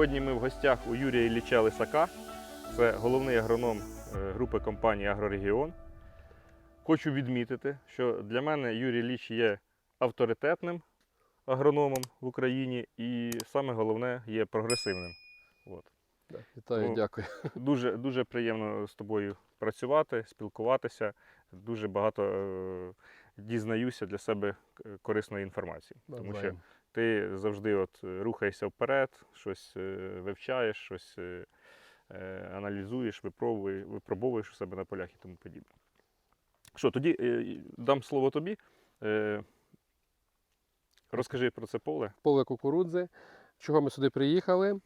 Сьогодні ми в гостях у Юрія Ілліча Лисака. Це головний агроном е, групи компанії Агрорегіон. Хочу відмітити, що для мене Юрій Ілліч є авторитетним агрономом в Україні і саме головне є прогресивним. От. Вітаю, Ну, дякую. Дуже, дуже приємно з тобою працювати, спілкуватися. Дуже багато е, дізнаюся для себе е, корисної інформації. Тому що. Ти завжди от е, рухаєшся вперед, щось е, вивчаєш, щось е, аналізуєш, випробуєш, випробовуєш у себе на полях і тому подібне. Що, тоді дам слово тобі. Розкажи про це поле. Поле кукурудзи. Чого ми сюди приїхали?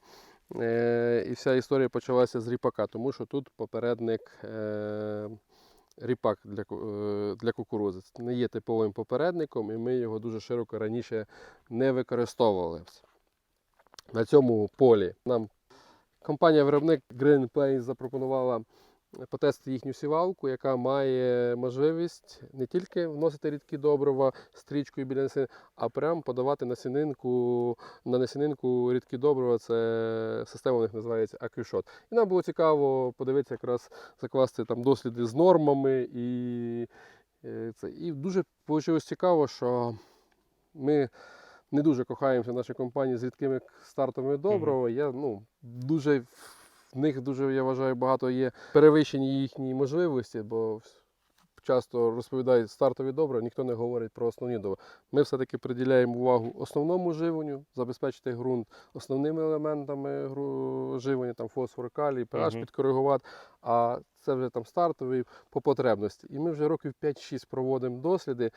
І вся історія почалася з ріпака, тому що тут попередник ріпак для, е, для кукурудзи. Це не є типовим попередником, і ми його дуже широко раніше не використовували. На цьому полі нам компанія-виробник Green Plains запропонувала потестити їхню сівалку, яка має можливість не тільки вносити рідкі добрива стрічкою біля насінин, а прямо подавати насінинку, на насінинку рідкі добрива. Це система у них називається Акюшот. І нам було цікаво подивитися, якраз закласти там досліди з нормами. І, е, це. і дуже вийшло цікаво, що ми не дуже кохаємося в нашій компанії з рідкими стартовими добрива. Я ну, дуже в них дуже, я вважаю, багато є перевищені їхні можливості, бо часто розповідають стартові добрива, ніхто не говорить про основні добрива. Ми все-таки приділяємо увагу основному живленню, забезпечити ґрунт основними елементами живлення, там фосфор, калій, pH Мгм. підкоригувати, а це вже там стартовий по потребності. І ми вже років 5-6 проводимо досліди,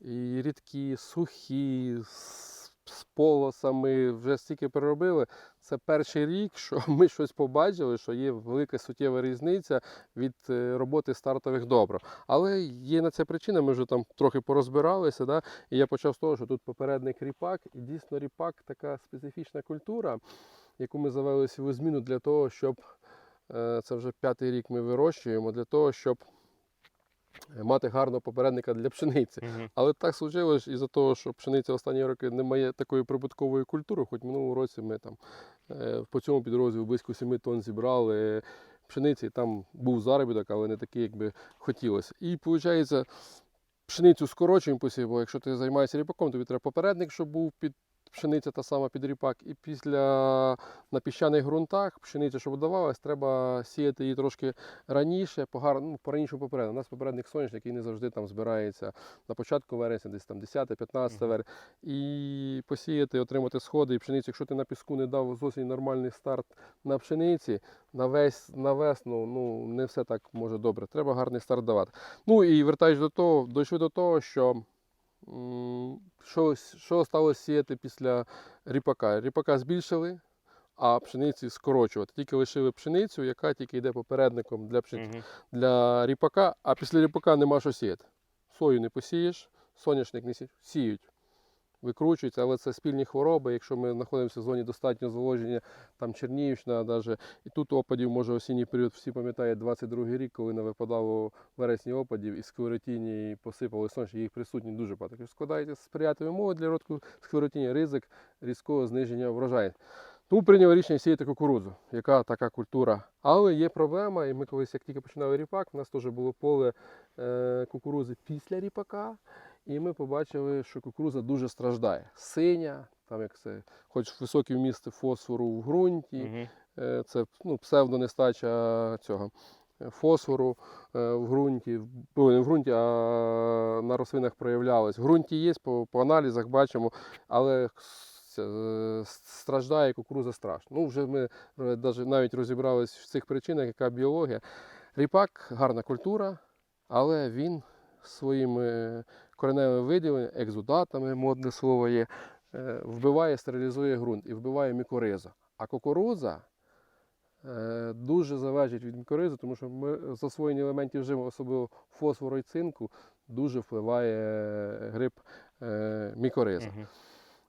і рідкі, сухі, з, полосами вже стільки переробили. Це перший рік, що ми щось побачили, що є велика суттєва різниця від е, роботи стартових добрив. Але є на це причина, ми вже там трохи порозбиралися. Да? І я почав з того, що тут попередник ріпак, і дійсно ріпак така специфічна культура, яку ми завели в зміну для того, щоб е, це вже п'ятий рік ми вирощуємо, для того, щоб мати гарного попередника для пшениці. Мгм. Але так случилось із-за того, що пшениця останні роки не має такої прибуткової культури, хоч минулого році ми там е, по цьому підрозділу близько 7 тонн зібрали пшениці, і там був заробіток, але не такий, як би хотілося. І виходить, пшеницю скорочуємо посів, бо якщо ти займаєшся ріпаком, тобі треба попередник, щоб був під пшениця та сама під ріпак. І після на піщаних ґрунтах пшениця, щоб давалась, треба сіяти її трошки раніше, погар... ну, пораніше попередник. У нас попередник сонячний, який не завжди там збирається на початку вересня, десь там 10-15 вересня. І посіяти, отримати сходи і пшеницю. Якщо ти на піску не дав зовсім нормальний старт на пшениці, на, весь, на весну ну, не все так може добре. Треба гарний старт давати. Ну і вертаючись до того, дійшли до того, що що, що сталося сіяти після ріпака? Ріпака збільшили, а пшениці скорочувати. Тільки лишили пшеницю, яка тільки йде попередником для пшениці угу. для ріпака, а після ріпака нема що сіяти. Сою не посієш, соняшник не сіють, сіють. Викручуються, але це спільні хвороби. Якщо ми знаходимося в зоні достатнього зволоження, там Чернігівщина, навіть, і тут опадів, може осінній період, всі пам'ятають 22 рік, коли не випадало вересні опадів, і сковоротіні і посипали сонячні, їх присутні дуже багато. Якщо складаєте сприятливі умови для родку сковоротіні, ризик різкого зниження врожаю. Тому прийняли рішення сіяти кукурудзу, яка така культура. Але є проблема, і ми колись, як тільки починали ріпак, у нас теж було поле е, кукурудзи після ріпака, і ми побачили, що кукурудза дуже страждає. Синя, там як це, хоч високі вмісти фосфору в ґрунті, е, це ну, псевдонестача цього е, фосфору е, в ґрунті, ну, не в ґрунті, а на рослинах проявлялось. В ґрунті є, по, по аналізах бачимо, але страждає кукуруза страшно. Ну, вже ми навіть розібрались в цих причинах, яка біологія. Ріпак гарна культура, але він своїми кореневими виділеннями, екзудатами, модне слово є, е, вбиває, стерилізує ґрунт і вбиває мікоризу. А кукурудза е, дуже залежить від мікоризи, тому що ми засвоєння елементів живу, особливо фосфору і цинку, дуже впливає гриб е, мікориза.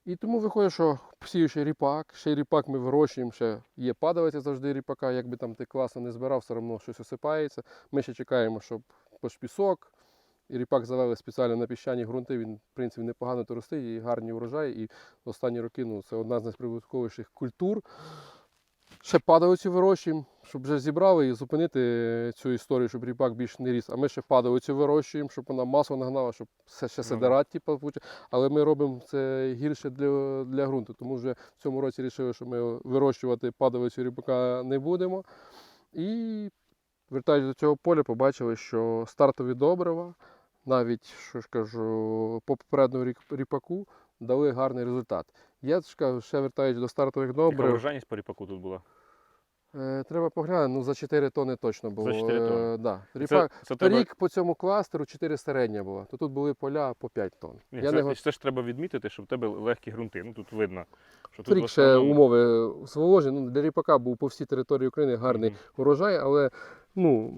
І тому виходить, що сіючи ріпак, ще ріпак ми вирощуємо, ще є падалиця завжди ріпака, якби там ти класно не збирав, все одно щось осипається. Ми ще чекаємо, щоб хоч пісок, І ріпак завели спеціально на піщані ґрунти. Він, в принципі, непогано то росте і гарні урожаї. І останні роки ну, це одна з найприбутковіших культур. Ще падалицю вирощуємо, щоб вже зібрали і зупинити цю історію, щоб ріпак більше не ріс. А ми ще падалицю вирощуємо, щоб вона масу нагнала, щоб все ще Ну типу, бути. але ми робимо це гірше для, для ґрунту, тому вже в цьому році вирішили, що ми вирощувати падалицю ріпака не будемо. І вертаючись до цього поля, побачили, що стартові добрива, навіть що ж кажу, по попередньому рік- ріпаку дали гарний результат. Я ж кажу, ще вертаючись до стартових Яка добрив. врожайність по ріпаку тут була? Е, треба поглянути, ну за 4 тони точно було. 4 тонни. Е, да. Це, Ріпак, це, тебе... Торік по цьому кластеру 4 середня була, то тут були поля по 5 тонн. Ні, Я це, не го- це ж треба відмітити, що в тебе легкі ґрунти. Ну тут видно, що тут Торік ще основному- умови зволожені. Ну, для ріпака був по всій території України гарний Мгм. урожай, але ну,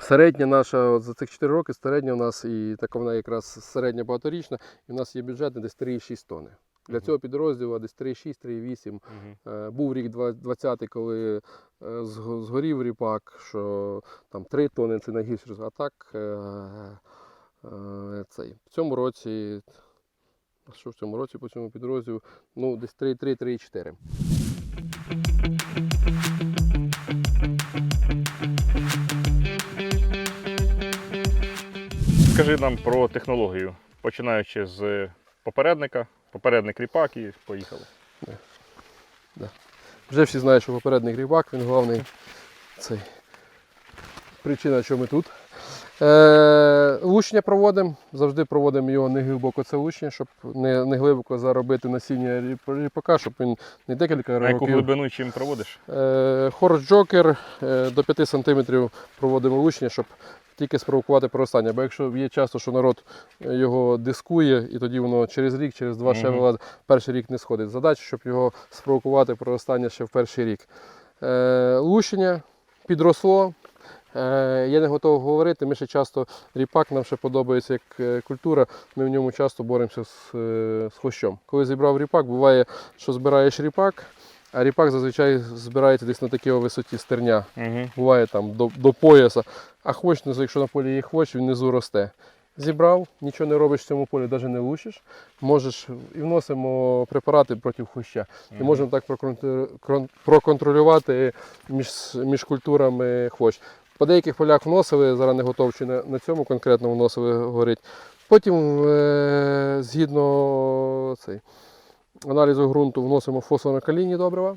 середня наша от за цих 4 роки, середня у нас і така вона якраз середня багаторічна, і в нас є бюджет на десь 3,6 тонни. Для Мгм. цього підрозділу десь 3,6, 3,8. Мгм. Е, Був рік 20-й, коли е, згорів ріпак, що там 3 тони це найгірший. А так е, цей. В цьому році, що в цьому році по цьому підрозділу? Ну, десь 3,3, 3,4. Скажи нам про технологію, починаючи з попередника, попередник ріпак і поїхали. Вже всі знають, що попередник ріпак, він головний цей. Причина, що ми тут. Е, лущення проводимо, завжди проводимо його не глибоко це лущення, щоб не, не глибоко заробити насіння ріпака, щоб він не декілька На яку глибину чим проводиш? Е, Хорс Джокер е, до 5 см проводимо лучення, щоб тільки спровокувати проростання. Бо якщо є часто, що народ е, його дискує, і тоді воно через рік, через два ще вилазить, перший рік не сходить. Задача, щоб його спровокувати проростання ще в перший рік. Е, Лущення підросло. Е, Я не готовий говорити. Ми ще часто ріпак нам ще подобається як е, культура. Ми в ньому часто боремося з, з хвощом. Коли зібрав ріпак, буває, що збираєш ріпак, а ріпак зазвичай збирається десь на такій висоті стерня. Угу. Буває там до, до пояса. А хвощ, якщо на полі є хвощ, він внизу росте. Зібрав, нічого не робиш в цьому полі, навіть не лучиш. Можеш і вносимо препарати проти хвоща. І можемо так проконтролювати між, між культурами хвощ. По деяких полях вносили, зараз не готов чи на, на цьому конкретно вносили горить. Потім, е, згідно цей, аналізу ґрунту, вносимо фосфорно-калійні добрива.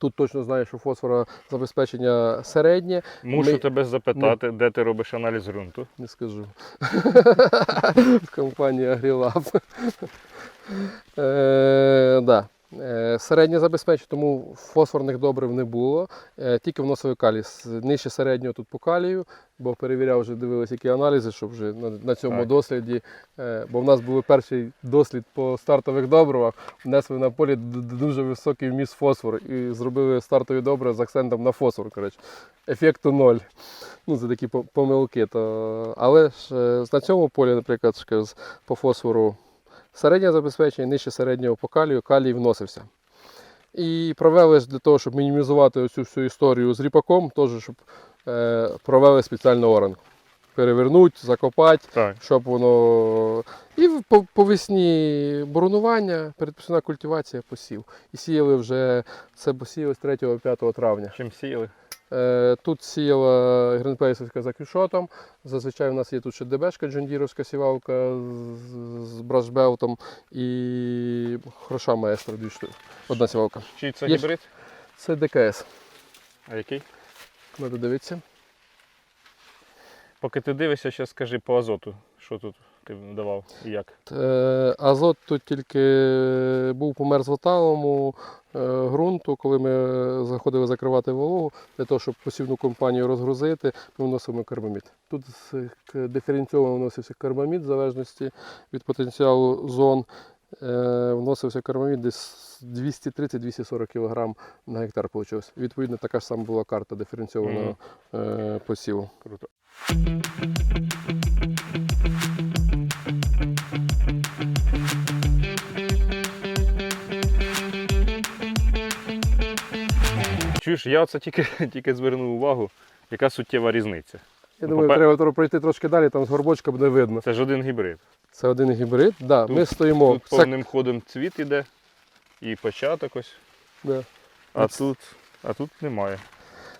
Тут точно знаю, що фосфора забезпечення середнє, Мушу Ми- тебе запитати, де ти робиш аналіз ґрунту. не скажу. В компанії Агрілаб. Е, да. Е, Середнє забезпечення, тому фосфорних добрив не було. Е, Тільки вносили калій. С- Нижче середнього тут по калію, бо перевіряв, вже дивилися, які аналізи, щоб вже на, цьому Так. досліді. е, Бо в нас був перший дослід по стартових добривах. Внесли на полі дуже високий вміст фосфору і зробили стартові добрива з акцентом на фосфор. Коротше. Ефекту ноль. Ну, це такі по- помилки. То... Але ж на цьому полі, наприклад, по фосфору середнє забезпечення, нижче середнього по калію, калій вносився. І провели для того, щоб мінімізувати оцю всю історію з ріпаком, теж, щоб е, провели спеціальну оранку. Перевернуть, закопати, Так. щоб воно. І по, по весні боронування, передпосівна культивація посів. І сіяли вже це посіяли з 3-5 травня. Чим сіяли? Е, Тут сіяла гринпейсовська за кюшотом. Зазвичай у нас є тут ще ДБшка, джондіровська сівалка з, брашбелтом і хороша штуки. Одна сівалка. Чи це Є- гібрид? Це ДКС. А який? Треба дивитися. Поки ти дивишся, ще скажи по азоту, що тут ти давав і як. Е, Азот тут тільки був по мерзлоталому ґрунту, коли ми заходили закривати вологу, для того, щоб посівну компанію розгрузити, ми вносимо карбамід. Тут диференційовано вносився карбамід в залежності від потенціалу зон. Е, Вносився карбамід десь 230-240 кг на гектар вийшло. Відповідно, така ж сама була карта диференційованого е, посіву. Круто. Чуєш, я оце тільки, тільки звернув увагу, яка суттєва різниця. Я Ну, думаю, попе- треба пройти трошки далі, там з горбочка буде видно. Це ж один гібрид. Це один гібрид. Да, ми стоїмо. Тут Це- повним ходом цвіт іде і початок ось. да. А тут, а тут немає.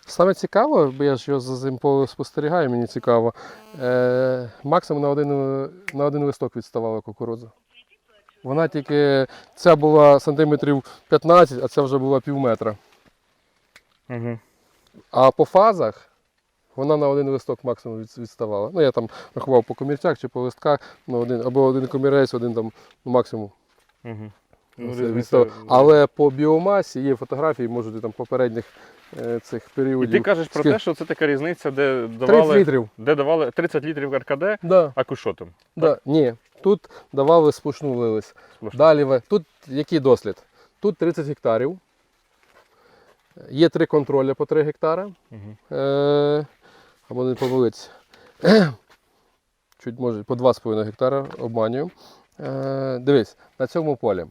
Саме цікаво, бо я ж його за цим спостерігаю, мені цікаво. Е, максимум на один, на один листок відставала кукурудза. Вона тільки, ця була сантиметрів 15, а ця вже була пів метра. Угу. А по фазах вона на один листок максимум відставала. Ну, я там рахував по комірцях чи по листках, ну, один, або один комірець, один там ну, максимум. Угу. Це відстав- Але по біомасі є фотографії, можуть там попередніх е, цих І періодів. ти кажеш про Ски- те, що це така різниця, де 30 давали, літрів. де давали 30 літрів РКД, Да, а кушотом. да. Ні, тут давали сплошну вились. Сплошно. Далі тут який дослід? Тут 30 гектарів. Є три контролі по 3 гектара. Угу. Е, або не помилитися. Чуть може по 2,5 гектара обманюю. Е, дивись, на цьому полі.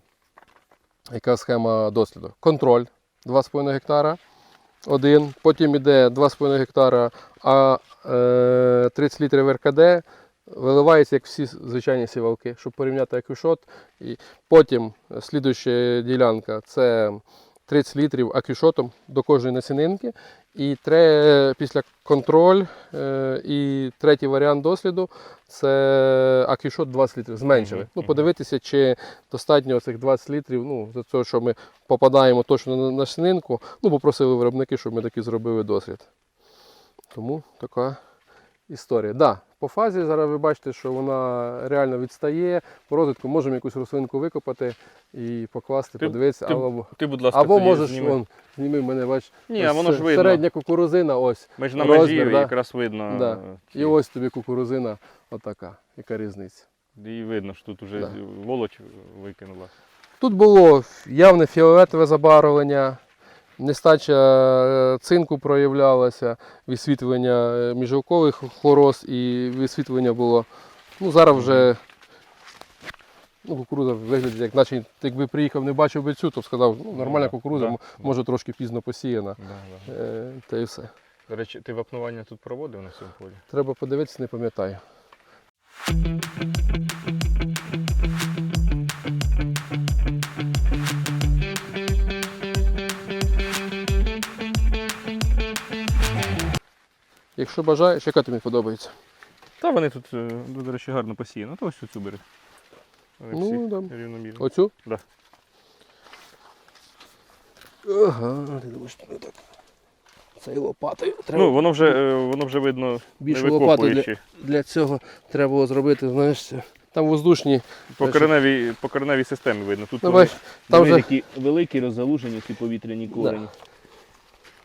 Яка схема досліду? Контроль 2,5 гектара. Один. Потім йде 2,5 гектара, а е, 30 літрів РКД. Виливається, як всі звичайні сівалки, щоб порівняти акюшот. І потім е, слідуюча ділянка це 30 літрів акюшотом до кожної насінинки. І тре, після контроль е, і третій варіант досліду це акішот 20 літрів. Зменшили. Мгм, Ну, подивитися, чи достатньо цих 20 літрів, ну, за те, що ми попадаємо точно на насінинку. Ну, попросили виробники, щоб ми таки зробили дослід. Тому така історія. Да, по фазі зараз ви бачите, що вона реально відстає. По розвитку можемо якусь рослинку викопати і покласти, Ти- подивитися. ти або Ти, будь ласка, або можеш, зніми. вон, зніми мене, бач, Ні, ось воно ж видно. середня кукурузина, ось. Ми ж на межі да. якраз видно. Да. ці- І ось тобі кукурузина, отака. Яка різниця? І видно, що тут вже Да. волоч викинула. Тут було явне фіолетове забарвлення, нестача е, цинку проявлялася, висвітлення е, міжовкових хлороз і висвітлення було. Ну, зараз вже ну, кукуруза виглядає, як наче якби приїхав, не бачив би цю, то б сказав, ну, нормальна кукуруза, може трошки пізно посіяна. Да, да. Е, Та й все. До речі, ти вапнування тут проводив на цьому полі? Треба подивитися, не пам'ятаю. Якщо бажаєш, яка тобі подобається? Та вони тут, е, до речі, гарно посіяно. То ось цю бери. Вони Ну, да. рівномірні. Оцю? Да. Ага, ти думаєш, не так. Це лопатою. Треба Ну, воно вже, е, воно вже видно, більше лопати для, для цього треба було зробити, знаєш, це- там воздушні. По кореневій, по кореневій системі видно. Тут Ну, вони- бач, там Диви, вже, такі великі розгалужені ці повітряні корені.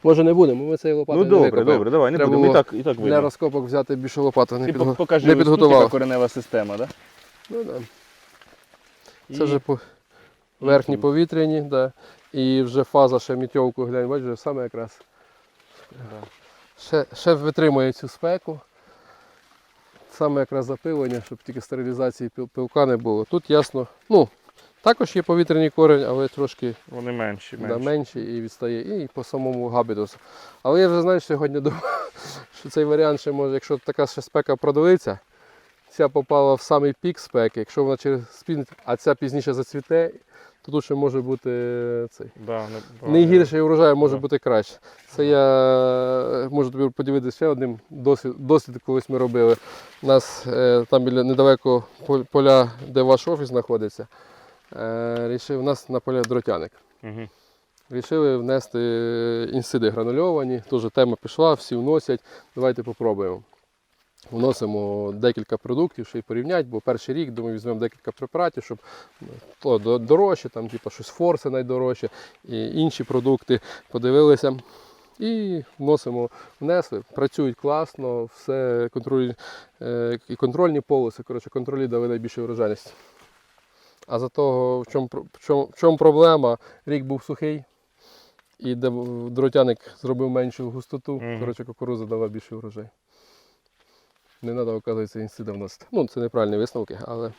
Може не будемо, ми цієї лопати Ну не добре, викопаємо. добре, давай, не Треба будемо. І було так, і так Для розкопок взяти більше лопати. Не, Ти підго... покажи не ось тут яка коренева система, да? Ну, да. І Це вже по... верхні тут. повітряні, да. і вже фаза ще мітьовку, глянь, бачиш, вже саме якраз. Да. Ще, ще витримує цю спеку. Саме якраз запилення, щоб тільки стерилізації пил- пилка не було. Тут ясно, ну, також є повітряний корень, але трошки Вони менші, да, менші. менший і відстає, і по самому габідусу. Але я вже знаєш, сьогодні думав, що цей варіант ще може, якщо така ще спека продавиться, ця попала в самий пік спеки, якщо вона через спін, а ця пізніше зацвіте, то тут ще може бути е, цей. Да, не, Не урожай може Да. бути краще. Це я е, можу тобі поділитися ще одним досвід, досвід колись ми робили. У нас е, там біля недалеко поля, де ваш офіс знаходиться, рішив, у нас на полі дротяник. Угу. Рішили внести інсиди гранульовані, теж тема пішла, всі вносять. Давайте попробуємо. Вносимо декілька продуктів, ще й порівняти, бо перший рік, думаю, візьмемо декілька препаратів, щоб ну, то дорожче, там, типу, щось форси найдорожче, і інші продукти подивилися. І вносимо, внесли, працюють класно, все контроль, е, і контрольні полоси, коротше, контролі дали найбільшу врожайність. А за того, в чому в чому, проблема, рік був сухий і дротяник зробив меншу густоту, mm -hmm. коротше, кукуруза дала більший врожай. Не треба, оказується, інсидом. Ну, це неправильні висновки, але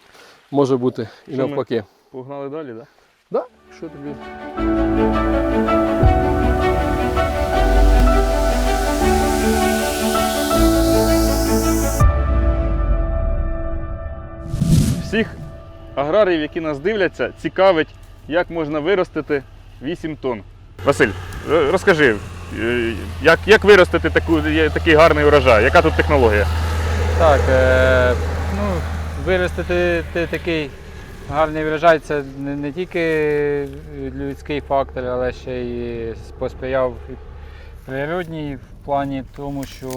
може бути і Що навпаки. Ми погнали далі, так? Да? Так, да? тобі. Всіх аграріїв, які нас дивляться, цікавить, як можна виростити 8 тонн. Василь, розкажи, е, як, як виростити таку, такий гарний урожай? Яка тут технологія? Так, е, ну, виростити ти такий гарний врожай це не, не тільки людський фактор, але ще й посприяв природній в плані тому, що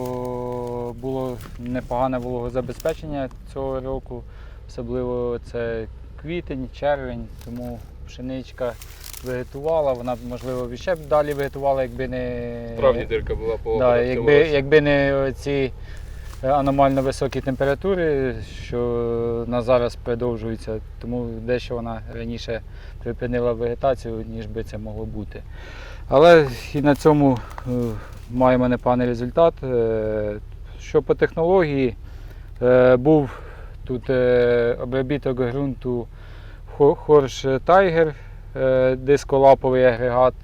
було непогане вологозабезпечення цього року, особливо це квітень, червень, тому пшеничка вегетувала, вона б, можливо ще б далі вегетувала, якби не Справді дирка була по Да, якби, якби не ці аномально високі температури, що на зараз продовжуються, тому дещо вона раніше припинила вегетацію, ніж би це могло бути. Але і на цьому е, маємо непоганий результат. Е, Що по технології, е, був тут е, обробіток ґрунту Хорш Тайгер, е, дисколаповий агрегат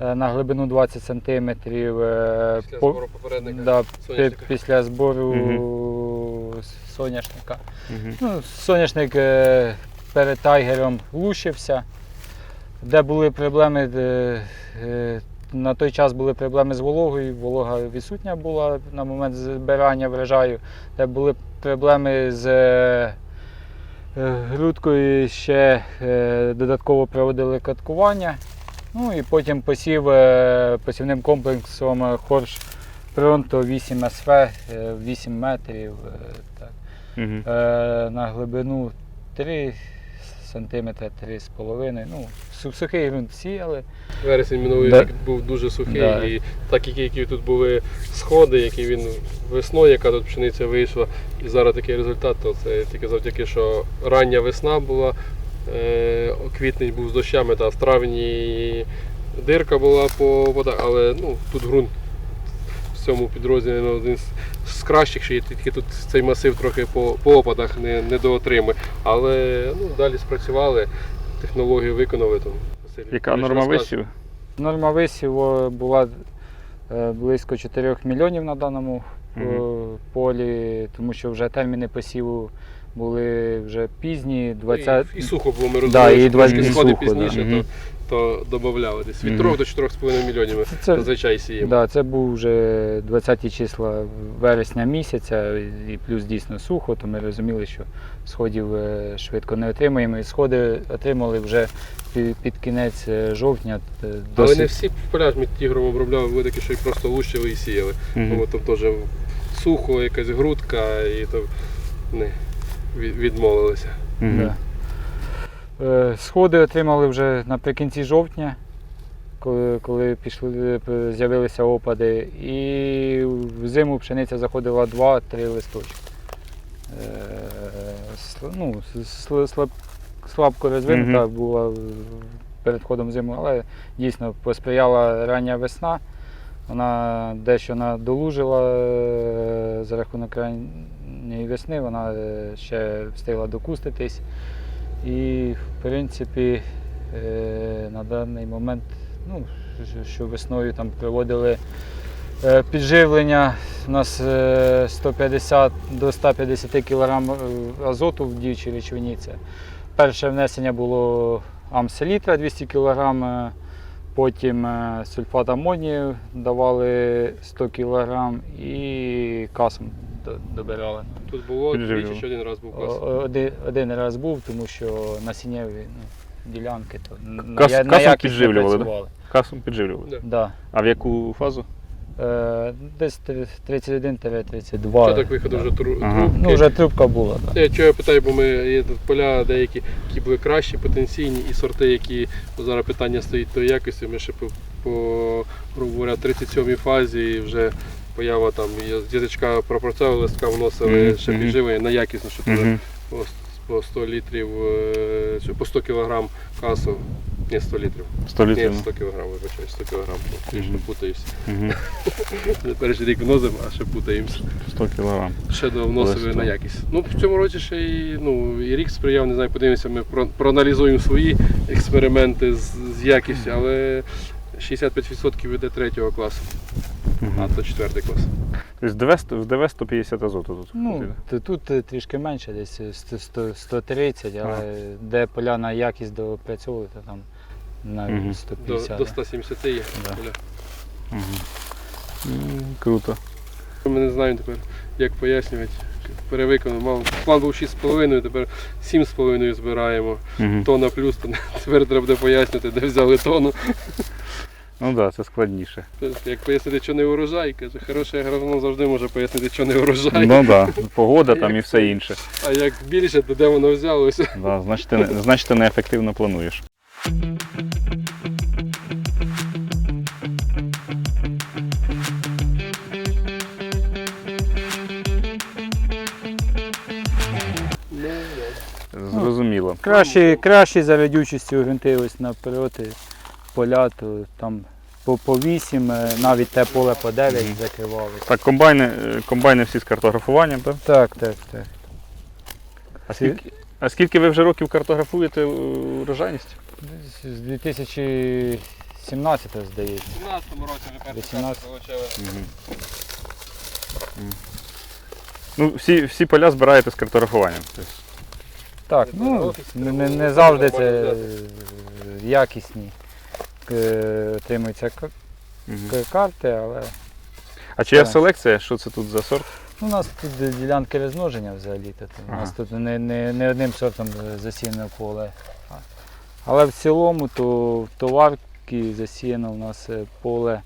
е, на глибину 20 см. Після збору попередника Да, пі- соняшника. після збору с- соняшника. Ну, соняшник е, перед тайгером лущився. Де були проблеми, де, е, на той час були проблеми з вологою, волога відсутня була на момент збирання врожаю, де були проблеми з е, грудкою, ще е, додатково проводили каткування. Ну і потім посів е, посівним комплексом Хорш Пронто 8 СВ, е, 8 метрів. Так. Угу. На глибину 3 сантиметри, 3,5. Ну, сухий ґрунт сіяли. Вересень минулий Да. рік був дуже сухий, Да. і так як які тут були сходи, які він весною, яка тут пшениця вийшла, і зараз такий результат, то це тільки завдяки, що рання весна була, е, квітень був з дощами, та в травні дирка була по водах, але ну, тут ґрунт в цьому підрозділі ну, один з, з кращих, ще є тільки тут цей масив трохи по, по опадах не, не доотримує. Але ну, далі спрацювали, технологію виконали. Там, Яка норма висів? Норма висіву була е, близько 4 мільйонів на даному Мгм. полі, тому що вже терміни посіву були вже пізні. 20... І, і сухо було, ми Да, розуміємо, і що два трошки дні сходи сухо, пізніше, да. то, то додавали десь від 3 до 4,5 мільйонів Це, зазвичай сіємо. да, це був вже 20 числа вересня місяця, і плюс дійсно сухо, то ми розуміли, що сходів е, швидко не отримаємо. І сходи отримали вже пі- під кінець е, жовтня. т- Але не всі поля ми тігром обробляли, такі, що і просто лущили і сіяли. Тому там теж сухо, якась грудка, і то не, від- відмовилися. Да. Е, Сходи отримали вже наприкінці жовтня, коли, коли пішли, е, з'явилися опади. І в зиму пшениця заходила 2-3 листочки. Е, Ну, сл- слаб, слабко розвинута була перед входом в зиму, але дійсно посприяла рання весна. Вона дещо надолужила е, за рахунок ранньої весни, вона е, ще встигла докуститись. І, в принципі, е, на даний момент, ну, що- весною там проводили е, підживлення, у нас е, 150 до 150 кг азоту в діючій речовині. Перше внесення було амселітра 200 кг, е, потім е, сульфат амонію давали 100 кг і касом до- добирали. Тут було двічі, що один раз був клас. Один, один раз був, тому що насіннєві ну, ділянки то на, Кас- я- на касом якість не підживлювали, да? працювали. Касом підживлювали. Да. Да. А в яку фазу? Е, десь три- 31-32. Що так виходу вже тру- Ага. трубки. Ну, вже трубка була. Да. Я чого я питаю, бо ми є тут поля деякі, які були кращі, потенційні, і сорти, які зараз питання стоїть тої якості. Ми ще по, по грубо говоря, 37-й фазі і вже поява там з діточка пропрацьовували, листка вносили Мгм, ще мгм. підживлення на якісно, щоб mm Мгм. по, по 100 літрів, е, по 100 кг касу. Ні, 100 літрів. 100 Ні, літрів. 100 кг, вибачаю, 100 кг. Трішки Мгм. путаюся. Перший рік вносимо, а ще путаємося. 100 кілограм. Ще до вносили на якість. Ну, в цьому році ще і, ну, і рік сприяв, не знаю, подивимося, ми про- проаналізуємо свої експерименти з, з якістю, але 65% йде третього класу. А то четвертий клас. Тобто ДВ, в 150 азоту тут. Ну, тут трішки менше, десь е, сто- сто- 130, але де поляна якість допрацьовує, то там навіть. До, 150. до да. 170 є. Да. М, Круто. Ми не знаємо тепер, як пояснювати. Перевиконав. Мав план був 6,5, тепер 7,5 збираємо. Мгм. Тона плюс, то тепер треба буде пояснити, де взяли тону. Ну так, да, це складніше. Тобто, Як пояснити, що не урожай, каже, хороший агроном завжди може пояснити, що не урожай. Ну так, да. погода там і все інше. А як більше, то де воно взялося. Да, значить, ти, не- значить, ти неефективно плануєш. Зрозуміло. Кращі, кращі за радючістю ґрунти ось напроти поля, то там по, по 8, е, навіть те поле по 9 Мгм. закривали. Так, комбайни, е, комбайни всі з картографуванням, так? Так, так, так. А скільки, а скільки ви вже років картографуєте урожайність? З 2017 здається. У 17 році вже перший 18. карту. Ну, всі, всі поля збираєте з картографуванням. Так, ну не, не, завжди це якісні отримуються к- мгм. карти, але А чия селекція? Що це тут за сорт? ну, у нас тут ділянки розмноження взагалі. то У нас тут не, не, не одним сортом е, засіяне поле. Але в цілому то в товарки засіяно у нас е, поле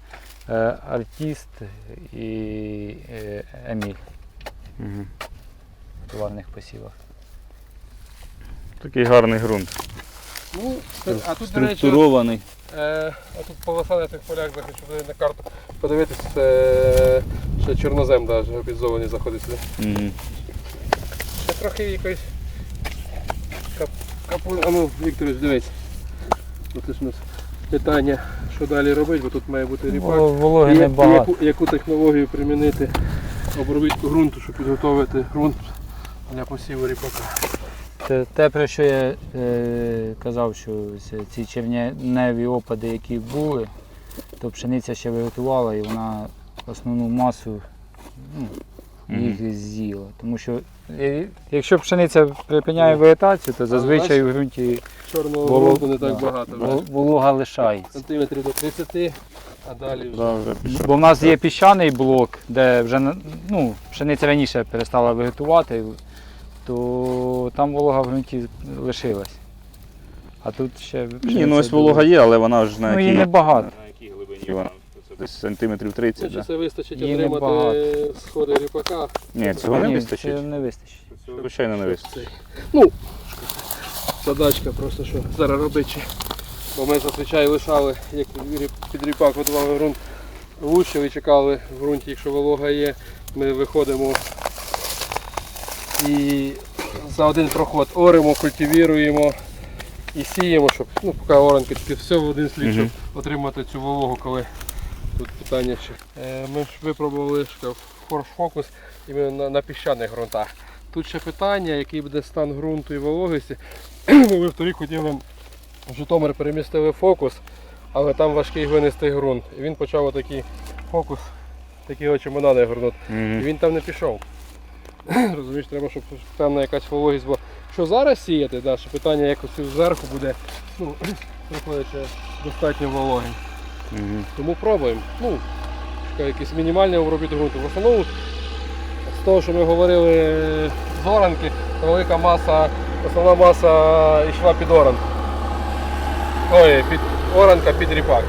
е, артіст і е, еміль Угу. в товарних посівах. Такий гарний ґрунт. Ну, а тут, до речі, Структурований. Е, а тут полоса на тих полях, де хочу на карту. Подивитися, це ще чорнозем навіть обізовані заходить сюди. Мгм. Ще трохи якось кап, капу... А ну, Вікторович, дивись. Оце ж у нас питання, що далі робити, бо тут має бути ріпак. Вологи І небагато. яку, яку технологію примінити обробітку ґрунту, щоб підготовити ґрунт для посіву ріпака. Те, те, про що я е, казав, що ці червневі опади, які були, то пшениця ще виготувала і вона основну масу ну, їх з'їла. Тому що е, якщо пшениця припиняє вегетацію, то зазвичай в ґрунті Чорного Воло- ґрунту не так да. багато. вол- волога лишається. Сантиметрів до 30, а далі вже. Да, вже. Бо в нас є піщаний блок, де вже ну, пшениця раніше перестала вегетувати, то там волога в ґрунті лишилась. А тут ще Ні, ну ось волога є, але вона ж на Ну, її якій, небагато. на якій глибині вона? Це Десь сантиметрів 30, Значить, так? це вистачить Її отримати небагато. сходи ріпака. Ні, цього не Ні, вистачить. це не вистачить. Цього, Звичайно, не вистачить. Ну, задачка просто, що зараз робити. чи- Бо ми зазвичай лишали, як ріп- під ріпак готували ґрунт, влущили, чекали в ґрунті, якщо волога є, ми виходимо і за один проход оримо, культивіруємо і сіємо, щоб ну, поки оранки тільки все в один слід, щоб отримати цю вологу, коли тут питання ще. Е, Ми ж випробували форш-фокус іменно на, на піщаних ґрунтах. Тут ще питання, який буде стан ґрунту і вологості. Ми вторік хотіли в Житомир перемістили фокус, але там важкий глинистий ґрунт. І він почав отакий фокус, такі очі монани горнути. І він там не пішов. Розумієш, треба, щоб певна якась вологість була. Що зараз сіяти, да, що питання якось зверху буде, ну, приходячи достатньо вологи. Мгм. Тому пробуємо. Ну, така якийсь мінімальний обробіт ґрунту. В основному, з того, що ми говорили з оранки, то велика маса, основна маса йшла під оранку. Ой, під оранка під ріпак.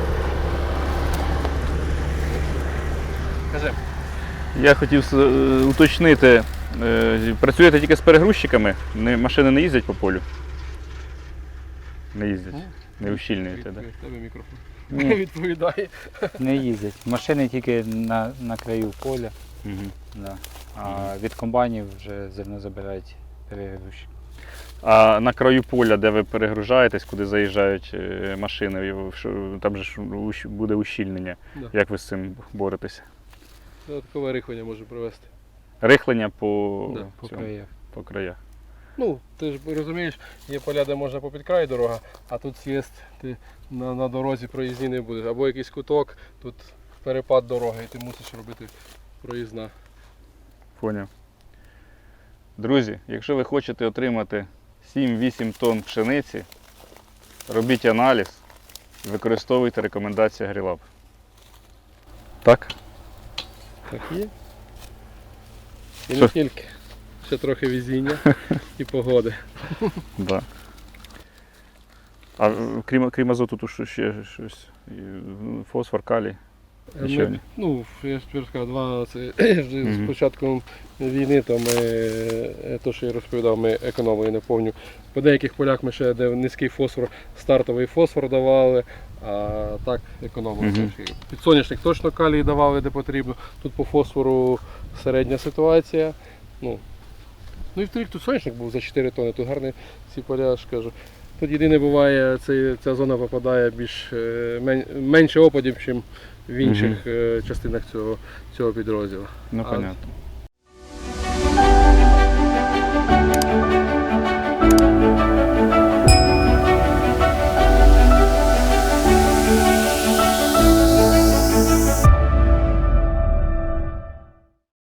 Кажи. Я хотів е, уточнити, працюєте тільки з перегрузчиками? Не, машини не їздять по полю? Не їздять. Не ущільнюєте, так? Тебе мікрофон. Ні, Відповідає. не їздять. Машини тільки на, на краю поля, Угу. да. а від комбайнів вже зерно забирають перегрузчик. А на краю поля, де ви перегружаєтесь, куди заїжджають е, машини, там же ж ущ- буде ущільнення. Да. Як ви з цим боретеся? Додаткове рихлення може провести. Рихлення по, Да, По цьому, краях. по краях. Ну, ти ж розумієш, є поля, де можна попід край дорога, а тут з'їзд ти на, на дорозі проїзді не будеш. Або якийсь куток, тут перепад дороги, і ти мусиш робити проїзна. Поняв. Друзі, якщо ви хочете отримати 7-8 тонн пшениці, робіть аналіз і використовуйте рекомендації Агрілаб. Так? Так є. І не тільки. Ще трохи везіння і погоди. Да. А е, крім, крім азоту, тут що ще щось? Ну, Фосфор, калій. Ми, ну, я ж тепер сказав, два це з початком війни, то ми, е, то, що я розповідав, ми економили, не повню. По деяких полях ми ще де низький фосфор, стартовий фосфор давали, а так економили. Трошки. Підсоняшник точно калій давали, де потрібно. Тут по фосфору середня ситуація. Ну, ну і в торік тут соняшник був за 4 тонни, тут гарні ці поля, ж кажу. Тут єдине буває, це, ця зона попадає більш е, мен, менше опадів, ніж в інших е, частинах цього, цього підрозділу. Ну, понятно.